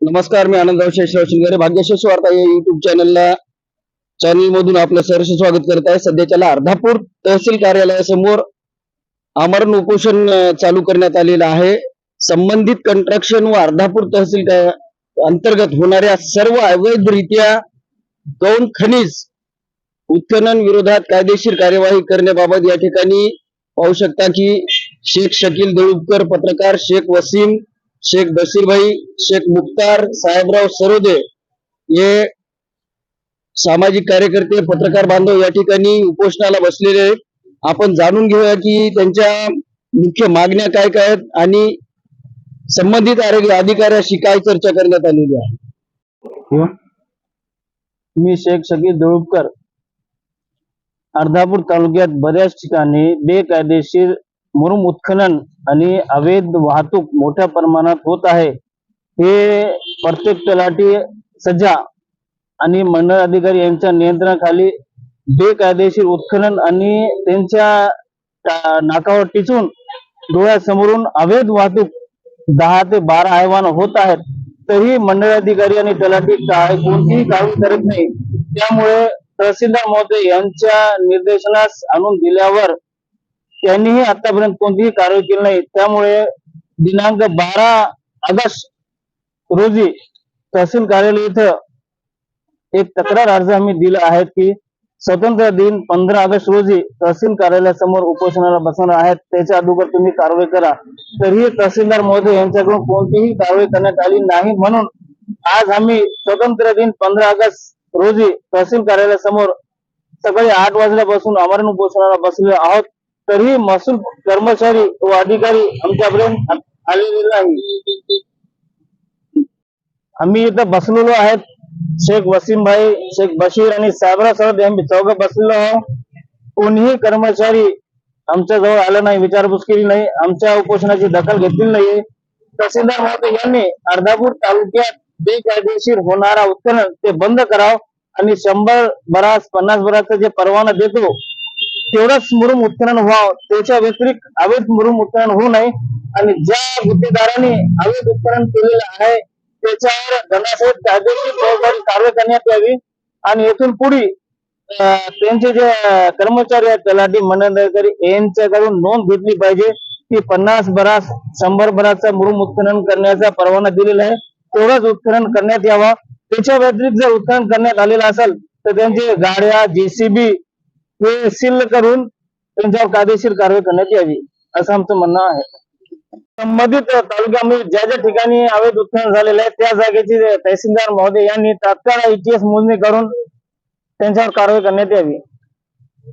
नमस्कार मी आनंदराव शेषराव शिंगारे भाग्यशेष वार्ता या युट्यूब चॅनलला चॅनल मधून आपलं सहर्ष स्वागत करत आहे. सध्याच्याला अर्धापूर तहसील कार्यालयासमोर आमरण उपोषण चालू करण्यात आलेलं आहे. संबंधित कंस्ट्रक्शन व अर्धापूर तहसील अंतर्गत होणाऱ्या सर्व अवैधरित्या गौण खनिज उत्खनन विरोधात कायदेशीर कार्यवाही करण्याबाबत या ठिकाणी पाहू शकता की शेख शकील दळुपकर पत्रकार शेख वसीम शेख बशीरभाई शेख मुख्तार साहेबराव सरोदे हे सामाजिक कार्यकर्ते पत्रकार बांधव या ठिकाणी उपोषणाला बसलेले आहेत. आपण जाणून घेऊया की त्यांच्या मुख्य मागण्या काय काय आहेत आणि संबंधित आरोग्य अधिकाऱ्याशी काय चर्चा करण्यात आलेली आहे. मी शेख सगळी दळुपकर अर्धापूर तालुक्यात बऱ्याच ठिकाणी बेकायदेशीर मुरुम उत्खनन आणि अवैध वाहतूक मोठ्या प्रमाणात होत आहे. हे प्रत्येक तलाठी सज्जा आणि मंडळ अधिकारी यांच्या नियंत्रणाखाली बेकायदेशीर उत्खनन आणि त्यांच्या नाकावर टिचून डोळ्यासमोरून अवैध वाहतूक दहा ते बारा आव्हान होत आहेत. तरी मंडळ अधिकारी आणि तलाठी काय कोणतीही काळजी करत नाही. त्यामुळे तहसीलदार महोदय यांच्या निर्देशनास आणून दिल्यावर त्यांनीही आतापर्यंत कोणतीही कारवाई केली नाही. त्यामुळे दिनांक बारा ऑगस्ट रोजी तहसील कार्यालय इथं एक तक्रार अर्ज आम्ही दिला आहे की स्वतंत्र दिन पंधरा ऑगस्ट रोजी तहसील कार्यालयासमोर उपोषणाला बसणार आहेत. त्याच्या अगोदर तुम्ही कारवाई करा. तरीही तहसीलदार महोदय यांच्याकडून कोणतीही कारवाई करण्यात आली नाही म्हणून आज आम्ही स्वतंत्र दिन पंधरा ऑगस्ट रोजी तहसील कार्यालयासमोर सकाळी आठ वाजल्यापासून आमरण उपोषणाला बसले आहोत. तरीही महसूल कर्मचारी व अधिकारी आमच्यापर्यंत आलेले नाही आम्ही इथं बसलेलो आहेत. शेख वसीम भाई शेख बशीर आणि साबरा सरद आम्ही चौघ बसलेलो आहोत. कोणीही कर्मचारी आमच्या जवळ आलं नाही विचारपूस केली नाही आमच्या उपोषणाची दखल घेतली नाही. तहसीलदार महोदय यांनी अर्धापूर तालुक्यात बेकायदेशीर होणारा उत्खनन ते बंद करावं आणि शंभर बरास पन्नास बरासचा जे परवाना देतो तेवढंच मुरुम उत्खनन व्हावं. त्याच्या व्यतिरिक्त अवैध मुरुम उत्खनन होऊ नये. आणि ज्या गुत्तेदारांनी अवैध उत्खनन केलेलं आहे त्याच्यावर घनासहित कायदेशीर कारवाई करण्यात यावी. आणि येथून पुढे त्यांचे जे कर्मचारी आहेत तलाठी मंडळाधिकारी यांच्याकडून नोंद घेतली पाहिजे की पन्नास बरास शंभर बरासचा मुरुम उत्खनन करण्याचा परवाना दिलेला आहे. तेवढंच उत्खनन करण्यात यावा. त्याच्या व्यतिरिक्त जर उत्खनन करण्यात आलेलं असेल तर त्यांचे गाड्या जेसीबी ते सील करून त्यांच्यावर कायदेशीर कारवाई करण्यात यावी असं आमचं म्हणणं आहे. संबंधित तालुक्यामध्ये म्हणजे ज्या ज्या ठिकाणी अवैध उत्खनन झालेलं आहे त्या जागेची तहसीलदार महोदय यांनी तात्काळ इतिहास मोजणी करून त्यांच्यावर कारवाई करण्यात यावी.